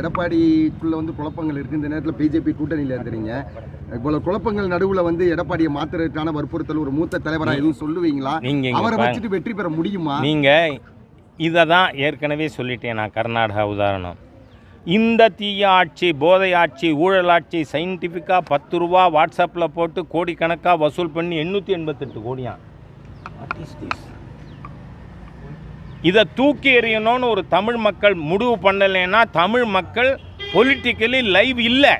எடப்பாடிக்குள்ள வந்து குழப்பங்கள் இருக்கு. இந்த நேரத்தில் பிஜேபி கூட்டணியில் இருக்கிறீங்க. இவ்வளவு குழப்பங்கள் நடுவுல வந்து எடப்பாடியை மாத்துறதுக்கான வற்புறுத்தல் ஒரு மூத்த தலைவரா எதுவும் சொல்லுவீங்களா? நீங்க இங்க அவரை. வச்சுட்டு வெற்றி பெற முடியுமா? நீங்க இதை தான் ஏற்கனவே சொல்லிட்டேன் நான். கர்நாடகா உதாரணம். இந்த தீய ஆட்சி போதை ஆட்சி ஊழல் ஆட்சி சயின்டிஃபிக்காக பத்து ரூபா வாட்ஸ்அப்பில் போட்டு கோடிக்கணக்காக வசூல் பண்ணி எண்ணூற்றி எண்பத்தெட்டு கோடியா? இதை தூக்கி எறியணும்னு ஒரு தமிழ் மக்கள் முடிவு பண்ணலைன்னா தமிழ் மக்கள் பொலிட்டிக்கலி லைவ் இல்லை.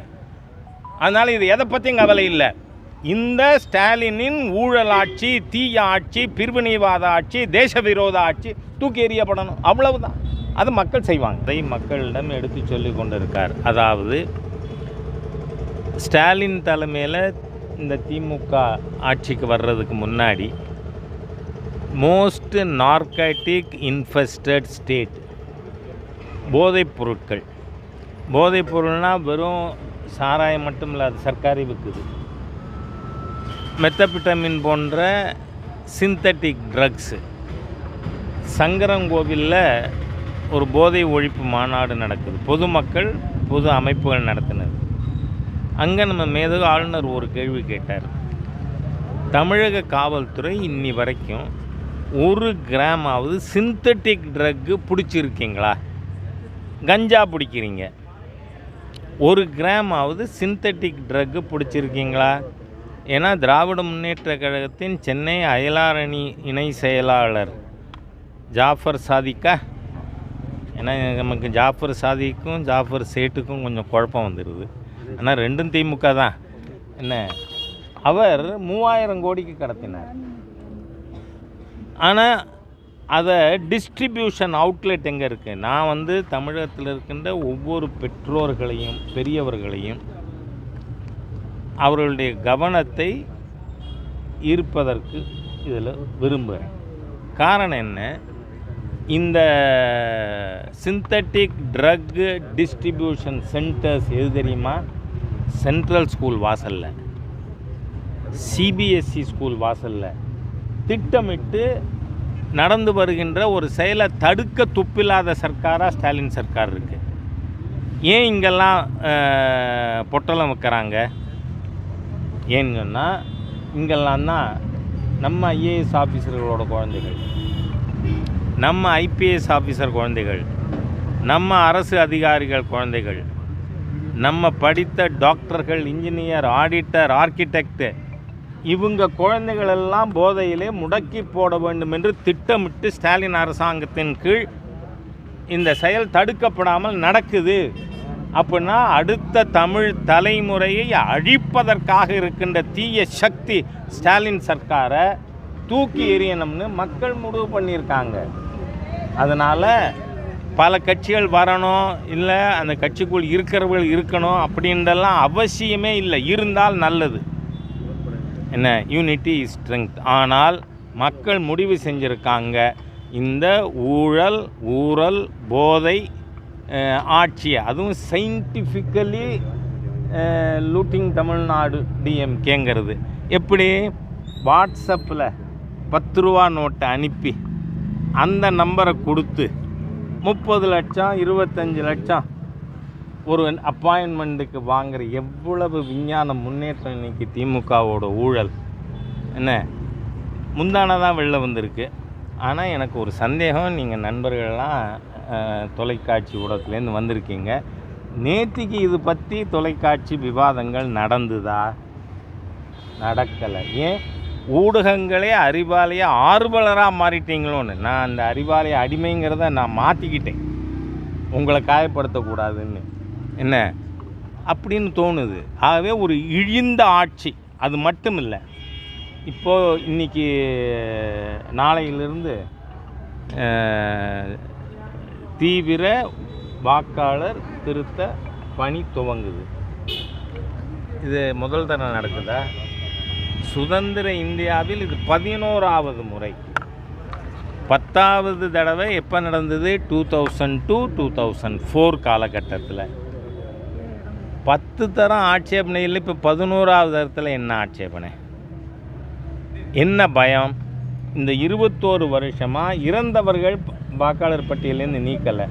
அதனால் இது எதை பற்றியும் கவலை இல்லை. இந்த ஸ்டாலினின் ஊழல் ஆட்சி தீய ஆட்சி பிரிவினைவாத ஆட்சி தேச விரோத ஆட்சி தூக்கி எறியப்படணும். அவ்வளவுதான். அது மக்கள் செய்வாங்க. அதை மக்களிடம் எடுத்து சொல்லி கொண்டிருக்கார். அதாவது ஸ்டாலின் தலைமையில் இந்த திமுக ஆட்சிக்கு வர்றதுக்கு முன்னாடி மோஸ்ட் நார்காட்டிக் இன்ஃபெஸ்டட் ஸ்டேட். போதைப் பொருட்கள். போதைப் பொருள்னால் வெறும் சாராயம் மட்டும் இல்லாது சர்க்காரி விற்குது. மெத்தபிட்டமின் போன்ற சிந்தட்டிக் ட்ரக்ஸு. சங்கரங்கோவிலில் ஒரு போதை ஒழிப்பு மாநாடு நடக்குது. பொதுமக்கள் பொது அமைப்புகள் நடத்தினது அங்கே நம்ம மேது ஆளுநர் ஒரு கேள்வி கேட்டார். தமிழக காவல்துறை இன்னி வரைக்கும் ஒரு கிராமாவது சிந்தட்டிக் ட்ரக்கு பிடிச்சிருக்கீங்களா? கஞ்சா பிடிக்கிறீங்க. ஒரு கிராமாவது சிந்தட்டிக் ட்ரக்கு பிடிச்சிருக்கீங்களா? ஏன்னா திராவிட முன்னேற்ற கழகத்தின் சென்னை அயலாரணி இணை செயலாளர் ஜாஃபர் சாதிக்கா. ஏன்னா நமக்கு ஜாஃபர் சாதிக்கும் ஜாஃபர் சேட்டுக்கும் கொஞ்சம் குழப்பம் வந்துடுது ஆனால் ரெண்டும் திமுக தான். என்ன? அவர் மூவாயிரம் கோடிக்கு கடத்தினார். ஆனால் அதை டிஸ்ட்ரிபியூஷன் அவுட்லெட் எங்கே இருக்குது நான் வந்து தமிழகத்தில் இருக்கின்ற ஒவ்வொரு பெற்றோர்களையும் பெரியவர்களையும் அவர்களுடைய கவனத்தை ஈர்ப்பதற்கு இதில் விரும்புகிறேன் காரணம் என்ன? இந்த சிந்தட்டிக் ட்ரக்கு டிஸ்ட்ரிபியூஷன் சென்டர்ஸ் எது தெரியுமா? சென்ட்ரல் ஸ்கூல் வாசலில். சிபிஎஸ்சி ஸ்கூல் வாசலில். திட்டமிட்டு நடந்து வருகின்ற ஒரு செயலை தடுக்க துப்பில்லாத சர்க்காராக ஸ்டாலின் சர்க்கார் இருக்குது ஏன் இங்கெல்லாம் பொட்டலம் வைக்கிறாங்க? ஏன்னு சொன்னால் இங்கெல்லாம் தான் நம்ம ஐஏஎஸ் ஆஃபீஸர்களோட குழந்தைகள். நம்ம ஐபிஎஸ் ஆஃபீஸர் குழந்தைகள். நம்ம அரசு அதிகாரிகள் குழந்தைகள். நம்ம படித்த டாக்டர்கள் இன்ஜினியர் ஆடிட்டர் ஆர்கிடெக்ட் இவங்க குழந்தைகள் எல்லாம் போதையிலே முடக்கி போட வேண்டும் என்று திட்டமிட்டு ஸ்டாலின் அரசாங்கத்தின் கீழ் இந்த செயல் தடுக்கப்படாமல் நடக்குது. அப்படின்னா அடுத்த தமிழ் தலைமுறையை அழிப்பதற்காக இருக்கின்ற தீய சக்தி ஸ்டாலின் சர்க்காரை தூக்கி எறியணும்னு மக்கள் முடிவு பண்ணியிருக்காங்க. அதனால் பல கட்சிகள் வரணும் இல்லை அந்த கட்சிக்குள் இருக்கிறவர்கள் இருக்கணும் அப்படின்றலாம் அவசியமே இல்லை. இருந்தால் நல்லது. என்ன? யூனிட்டி இஸ் ஸ்ட்ரென்த் ஆனால் மக்கள் முடிவு செஞ்சுருக்காங்க. இந்த ஊழல் ஊழல் போதை ஆட்சி அதுவும் சயின்டிஃபிக்கலி லூட்டிங் தமிழ்நாடு டிஎம்கேங்கிறது எப்படி? வாட்ஸ்அப்பில் பத்து ரூபா நோட்டை அனுப்பி அந்த நம்பரை கொடுத்து முப்பது லட்சம் இருபத்தஞ்சி லட்சம் ஒரு அப்பாயின்மெண்ட்டுக்கு வாங்குற எவ்வளவு விஞ்ஞான முன்னேற்றம் இன்னைக்கு திமுகவோட ஊழல்? என்ன? முந்தானதான் வெளில வந்திருக்கு. ஆனால் எனக்கு ஒரு சந்தேகம். நீங்கள் நண்பர்கள்லாம் தொலைக்காட்சி ஊடகத்துலேருந்து வந்திருக்கீங்க. நேற்றுக்கு இது பற்றி தொலைக்காட்சி விவாதங்கள் நடந்துதா? நடக்கலை. ஏன்? ஊடகங்களே அறிவாலய ஆர்வலராக மாறிட்டீங்களோன்னு நான் அந்த அறிவாலய அடிமைங்கிறத நான் மாற்றிக்கிட்டேன் உங்களை காயப்படுத்தக்கூடாதுன்னு. என்ன? அப்படின்னு தோணுது. ஆகவே ஒரு இழிந்த ஆட்சி அது மட்டும் இல்லை இப்போது இன்றைக்கி நாளையிலிருந்து தீவிர வாக்காளர் திருத்த பணி துவங்குது. இது முதல் தடவை நடக்குதா? சுதந்திர இந்தியாவில் இது பதினோராவது முறை. பத்தாவது தடவை எப்போ நடந்தது? Two thousand two two thousand four காலகட்டத்தில். பத்து தரம் ஆட்சேபனையில் இப்போ பதினோராவது தரத்தில் என்ன ஆட்சேபனை? என்ன பயம்? இந்த இருபத்தோரு வருஷமாக இறந்தவர்கள் வாக்காளர் பட்டியலேருந்து நீக்கலை.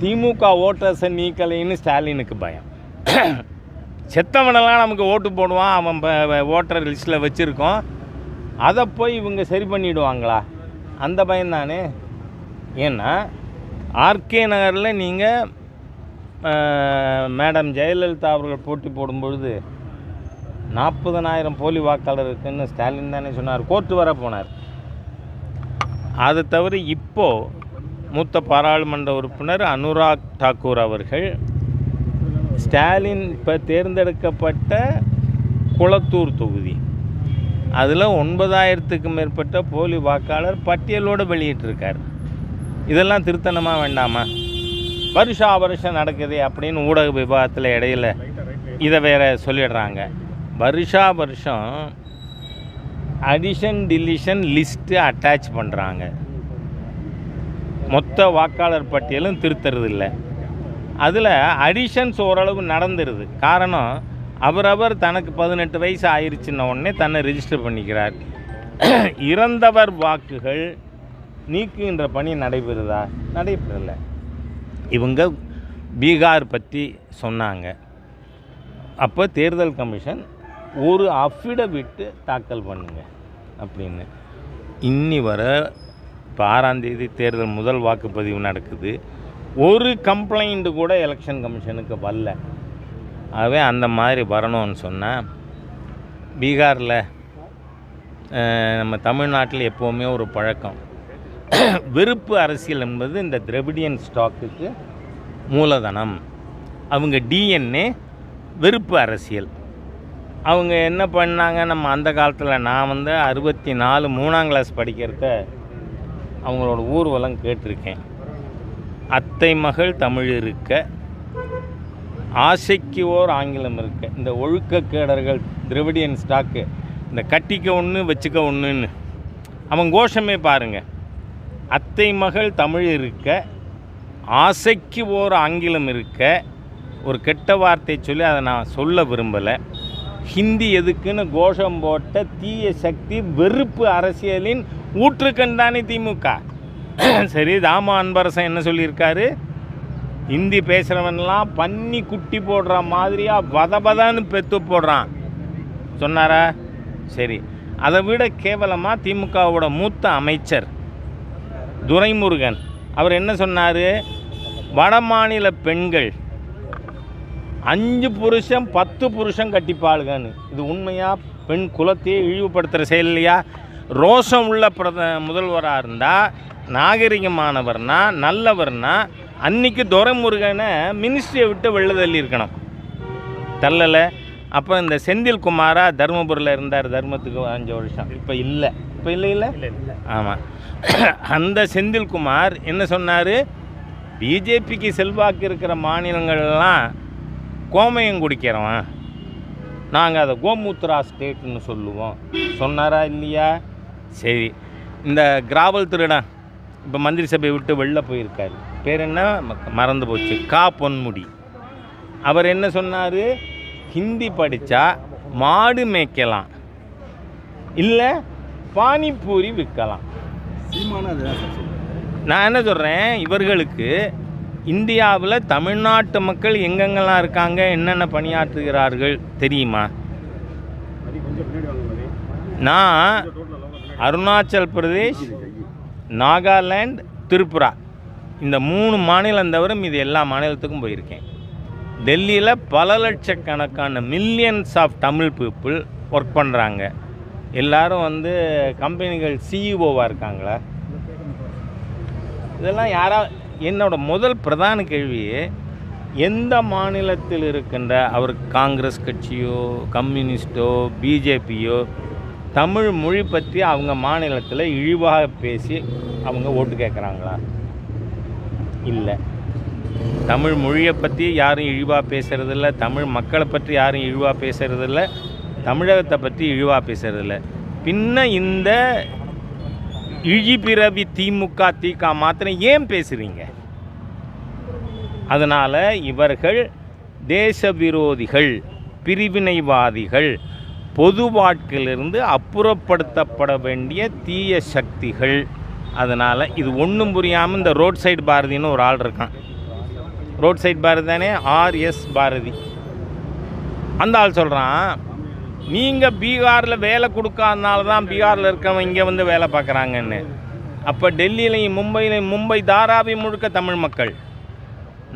திமுக ஓட்டர்ஸை நீக்கலைன்னு ஸ்டாலினுக்கு பயம். செத்தவனெல்லாம் நமக்கு ஓட்டு போடுவான் அவன் ஓட்டர் லிஸ்ட்டில் வச்சுருக்கோம். அதை போய் இவங்க சரி பண்ணிவிடுவாங்களா அந்த பயம்தானே ஏன்னா ஆர்கே நகரில் நீங்கள் மேடம் ஜெயலலிதா அவர்கள் போட்டி போடும்பொழுது நாற்பதனாயிரம் போலி வாக்காளர் இருக்குன்னு ஸ்டாலின் தானே சொன்னார். கோர்ட்டு வர போனார். அது தவிர இப்போது மூத்த பாராளுமன்ற உறுப்பினர் அனுராக் தாக்கூர் அவர்கள் ஸ்டாலின் இப்போ தேர்ந்தெடுக்கப்பட்ட குளத்தூர் தொகுதி. அதில் ஒன்பதாயிரத்துக்கும் மேற்பட்ட போலி வாக்காளர் பட்டியலோடு வெளியிட்டிருக்கார். இதெல்லாம் திருத்தணமாக வேண்டாமா? வருஷா வருஷம் நடக்குது அப்படின்னு ஊடக விவாதத்தில் இடையில இதை வேற சொல்லிடுறாங்க. வருஷா வருஷம் அடிஷன் டிலிஷன் லிஸ்ட்டு அட்டாச் பண்ணுறாங்க மொத்த வாக்காளர் பட்டியலும் திருத்துறது இல்லை அதில் அடிஷன்ஸ் ஓரளவு நடந்துருது. காரணம் அவரவர் தனக்கு பதினெட்டு வயசு ஆயிடுச்சுன்ன உடனே தன்னை ரெஜிஸ்டர் பண்ணிக்கிறார். இறந்தவர் வாக்குகள் நீக்குகின்ற பணி நடைபெறுதா? நடைபெறலை. இவங்க பீகார் பற்றி சொன்னாங்க. அப்போ தேர்தல் கமிஷன் ஒரு அஃபிடவிட்டு தாக்கல் பண்ணுங்க அப்படின்னு. இன்னி வர இப்போ ஆறாந்தேதி தேர்தல் முதல் வாக்குப்பதிவு நடக்குது. ஒரு கம்ப்ளைண்ட்டு கூட எலெக்ஷன் கமிஷனுக்கு வரல. ஆகவே அந்த மாதிரி வரணும்னு சொன்னால் பீகாரில் நம்ம தமிழ்நாட்டில் எப்போவுமே ஒரு பழக்கம். வெறுப்பு அரசியல் என்பது இந்த திரவிடியன் ஸ்டாக்குக்கு மூலதனம். அவங்க டிஎன்ஏ வெறுப்பு அரசியல். அவங்க என்ன பண்ணாங்க? நம்ம அந்த காலத்தில் நான் வந்து அறுபத்தி நாலு மூணாம் கிளாஸ் படிக்கிறத அவங்களோட ஊர்வலம் கேட்டிருக்கேன். அத்தை மகள் தமிழ் இருக்க ஆசைக்கு ஓர் ஆங்கிலம் இருக்க இந்த ஒழுக்கக்கேடர்கள் திரவிடியன் ஸ்டாக்கு இந்த கட்டிக்க ஒன்று வச்சுக்க ஒன்றுன்னு அவன் கோஷமே பாருங்கள் அத்தை மகள் தமிழ் இருக்க ஆசைக்கு ஓர் ஆங்கிலம் இருக்க ஒரு கெட்ட வார்த்தை சொல்லி அதை நான் சொல்ல விரும்பலை. ஹிந்தி எதுக்குன்னு கோஷம் போட்ட தீய சக்தி வெறுப்பு அரசியலின் ஊற்றுக்கண் தானே திமுக. சரி தாமா அன்பரசன் என்ன சொல்லியிருக்காரு? ஹிந்தி பேசுகிறவன்லாம் பன்னி குட்டி போடுற மாதிரியா வதபதன்னு பெத்து போடுறான். சொன்னாரா? சரி அதை விட கேவலமாக திமுகவோட மூத்த அமைச்சர் துரைமுருகன். அவர் என்ன சொன்னார்? வடமாநில பெண்கள் அஞ்சு புருஷன் பத்து புருஷன் கட்டிப்பாளுகன்னு. இது உண்மையாக பெண் குலத்தையே இழிவுபடுத்துகிற செயல் இல்லையா? ரோஷம் உள்ள பிரத முதல்வராக இருந்தால் நாகரிகமானவர்னா நல்லவர்னா அன்னைக்கு துரைமுருகனை மினிஸ்ட்ரியை விட்டு வெளில தள்ளியிருக்கணும் தள்ளலை. அப்போ இந்த செந்தில் குமாரா தருமபுரியில் இருந்தார் தர்மத்துக்கு அஞ்சு வருஷம். இப்போ இல்லை. இப்போ இல்லை இல்லை? ஆமாம் அந்த செந்தில்குமார் என்ன சொன்னார்? பிஜேபிக்கு செல்வாக்கு இருக்கிற மாநிலங்கள்லாம் கோமயம் குடிக்கிறவன். நாங்கள் அதை கோமூத்ரா ஸ்டேட்னு சொல்லுவோம். சொன்னாரா இல்லையா? சரி. இந்த கிராவல் திருடன் இப்போ மந்திரி சபையை விட்டு வெளில போயிருக்காரு. பேர் என்ன? மறந்து போச்சு. கா பொன்முடி. அவர் என்ன சொன்னார்? ஹிந்தி படித்தா மாடு மேய்க்கலாம். இல்லை பானிபூரி விற்கலாம். நான் என்ன சொல்கிறேன் இவர்களுக்கு இந்தியாவில் தமிழ்நாட்டு மக்கள் எங்கெங்கெல்லாம் இருக்காங்க? என்னென்ன பணியாற்றுகிறார்கள்? தெரியுமா? நான் அருணாச்சல் பிரதேஷ் நாகாலாந்து திரிபுரா. இந்த மூணு மாநிலம் தவிர இது எல்லா மாநிலத்துக்கும் போயிருக்கேன். டெல்லியில் பல லட்சக்கணக்கான millions of Tamil people work பண்ணுறாங்க எல்லாரும் வந்து கம்பெனிகள் சிஇஓவாக இருக்காங்களா? இதெல்லாம் யாரா என்னோட முதல் பிரதான கேள்வி எந்த மாநிலத்தில் இருக்கின்ற அவர் காங்கிரஸ் கட்சியோ கம்யூனிஸ்டோ பிஜேபியோ தமிழ் மொழி பற்றி அவங்க மாநிலத்தில் இழிவாக பேசி அவங்க ஓட்டு கேட்குறாங்களா இல்லை. தமிழ் மொழியை பற்றி யாரும் இழிவாக பேசுகிறதில்ல தமிழ் மக்களை பற்றி யாரும் இழிவாக பேசுகிறதில்ல தமிழகத்தை பற்றி இழிவாக பேசுகிறதில்ல பின்ன இந்த இழிபிறவி திமுக திக மாத்திரம் ஏன் பேசுகிறீங்க அதனால் இவர்கள் தேச விரோதிகள் பிரிவினைவாதிகள் பொது வாழ்க்கையிலிருந்து அப்புறப்படுத்தப்பட வேண்டிய தீய சக்திகள். அதனால் இது ஒன்றும் புரியாமல் இந்த ரோட் சைடு பாரதின்னு ஒரு ஆள் இருக்கான். ரோட் சைட் பாரதி தானே? ஆர்எஸ் பாரதி. அந்த ஆள் சொல்கிறான் நீங்கள் பீகாரில் வேலை கொடுக்காதனால தான் பீகாரில் இருக்கவங்க இங்கே வந்து வேலை பார்க்குறாங்கன்னு. அப்போ டெல்லியிலையும் மும்பையிலையும் மும்பை தாராவி முழுக்க தமிழ் மக்கள்.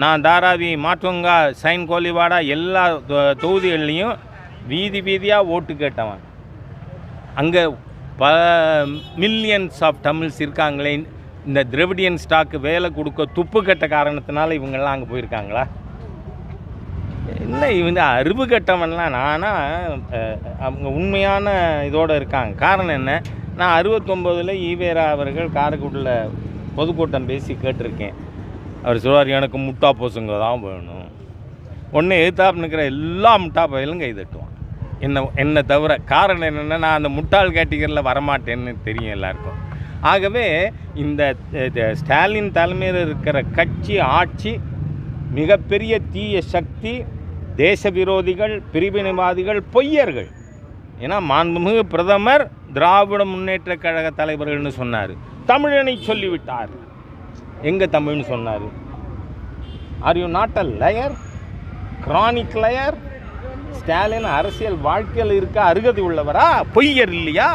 நான் தாராவி மாட்டுவங்கா சைன் கோலிவாடா எல்லா தொகுதிகள்லேயும் தொகுதிகள்லையும் வீதி வீதியாக ஓட்டு கேட்டவன். அங்கே பல மில்லியன்ஸ் ஆஃப் தமிழ்ஸ் இருக்காங்களே இந்த திரவிடியன் ஸ்டாக்கு வேலை கொடுக்க துப்பு கட்ட காரணத்தினால இவங்கெல்லாம் அங்கே போயிருக்காங்களா? இல்லை இவங்க அறிவு கட்டவன்லாம் நானா அவங்க உண்மையான இதோடு இருக்காங்க. காரணம் என்ன? நான் அறுபத்தொம்போதில் ஈவேரா அவர்கள் காரைக்குடியில் பொதுக்கூட்டம் பேசி கேட்டிருக்கேன். அவர் சொல்வார் எனக்கு முட்டா போசுங்க தான் வேணும். ஒன்று எதிர்த்தாப்பு நிற்கிற எல்லா முட்டா பயிலும் கை தட்டுவான். என்ன என்னை தவிர காரணம் என்னென்னா நான் அந்த முட்டாள் கேட்டகரியில் வரமாட்டேன்னு தெரியும் எல்லாருக்கும். ஆகவே இந்த ஸ்டாலின் தலைமையில் இருக்கிற கட்சி ஆட்சி மிகப்பெரிய தீய சக்தி தேச விரோதிகள் பிரிவினைவாதிகள் பொய்யர்கள். ஏன்னா மாண்புமிகு பிரதமர் திராவிட முன்னேற்ற கழக தலைவர்கள்னு சொன்னார். தமிழனை சொல்லிவிட்டார். எங்கே தமிழ்னு சொன்னார்? Are you not a liar chronic liar Stalin அரசியல் வாழ்க்கையில் இருக்க அருகதி உள்ளவரா? பொய்யர் இல்லையா?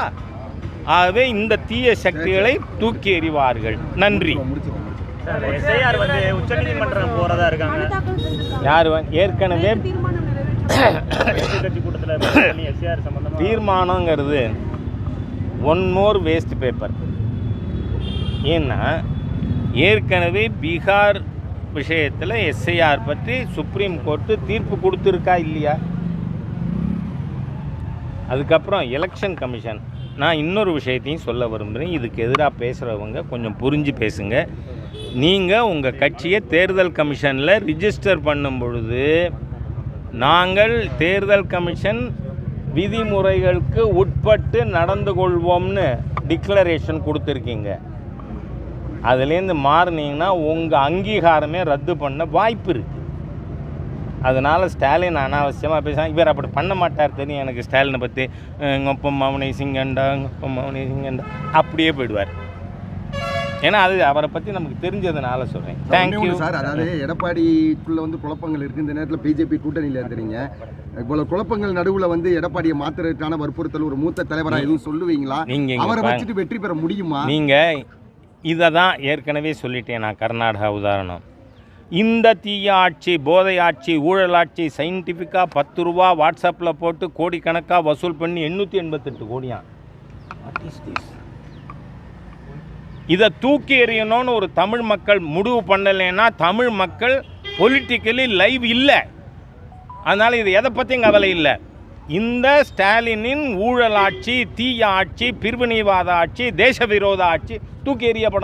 ஆகவே இந்த தீய சக்திகளை தூக்கி எறிவார்கள். நன்றி. எஸ்ஐஆர் வந்து உச்சநீதிமன்றம் போறதா இருக்காங்க. யார் வ- ஏற்கனவே கட்சி கூட்டத்தில் எஸ்ஐஆர் தீர்மானங்கிறது ஒன் மோர் வேஸ்ட் பேப்பர் ஏன்னா ஏற்கனவே பீகார் விஷயத்தில் எஸ்ஐஆர் பற்றி சுப்ரீம் கோர்ட்டு தீர்ப்பு கொடுத்துருக்கா இல்லையா? அதுக்கப்புறம் எலெக்ஷன் கமிஷன் நான் இன்னொரு விஷயத்தையும் சொல்ல விரும்புகிறேன் இதுக்கு எதிராக பேசுகிறவங்க கொஞ்சம் புரிஞ்சு பேசுங்க. நீங்கள் உங்கள் கட்சியை தேர்தல் கமிஷனில் ரிஜிஸ்டர் பண்ணும் பொழுது நாங்கள் தேர்தல் கமிஷன் விதிமுறைகளுக்கு உட்பட்டு நடந்து கொள்வோம்னு டிக்ளரேஷன் கொடுத்துருக்கீங்க. அதுலேருந்து மாறினீங்கன்னா உங்கள் அங்கீகாரமே ரத்து பண்ண வாய்ப்பு இருக்குது அதனால் ஸ்டாலின் அனாவசியமாக பேச இவர் அப்படி பண்ண மாட்டார் தெரியும். எனக்கு ஸ்டாலினை பற்றி எங்கள் அப்பா மௌனி சிங்கண்டா எங்கள் அப்பா மௌனி சிங்கண்டா அப்படியே போயிடுவார். ஏன்னா அது அவரை பற்றி நமக்கு தெரிஞ்சதுனால சொல்கிறேன் தேங்க்யூ சார் அதாவது எடப்பாடிக்குள்ள வந்து குழப்பங்கள் இருக்கு. இந்த நேரத்தில் பிஜேபி கூட்டணியில இருக்கிறீங்க இவ்வளவு குழப்பங்கள் நடுவுல வந்து எடப்பாடியை மாத்துறதுக்கான வற்புறுத்தல் ஒரு மூத்த தலைவரா எதுவும் சொல்லுவீங்களா? நீங்க அவரை. வச்சுட்டு வெற்றி பெற முடியுமா? நீங்கள் இதை தான் ஏற்கனவே சொல்லிட்டேன் நான் கர்நாடகா உதாரணம். இந்த தீய ஆட்சி போதை ஆட்சி ஊழல் ஆட்சி சயின்டிஃபிக்காக பத்து ரூபா வாட்ஸ்அப்பில் போட்டு கோடிக்கணக்காக வசூல் பண்ணி எண்ணூற்றி எண்பத்தெட்டு கோடியான் What is this? இதை தூக்கி எறியணும்னு ஒரு தமிழ் மக்கள் முடிவு பண்ணலைன்னா தமிழ் மக்கள் பொலிட்டிக்கலி லைவ் இல்லை. அதனால் இது எதை பற்றியும் கவலை இல்லை. இந்த ஸ்டாலினின் ஊழல் ஆட்சி தீய ஆட்சி பிரிவினைவாத ஆட்சி தேச விரோத ஆட்சி தூக்கி எறியப்படணும்.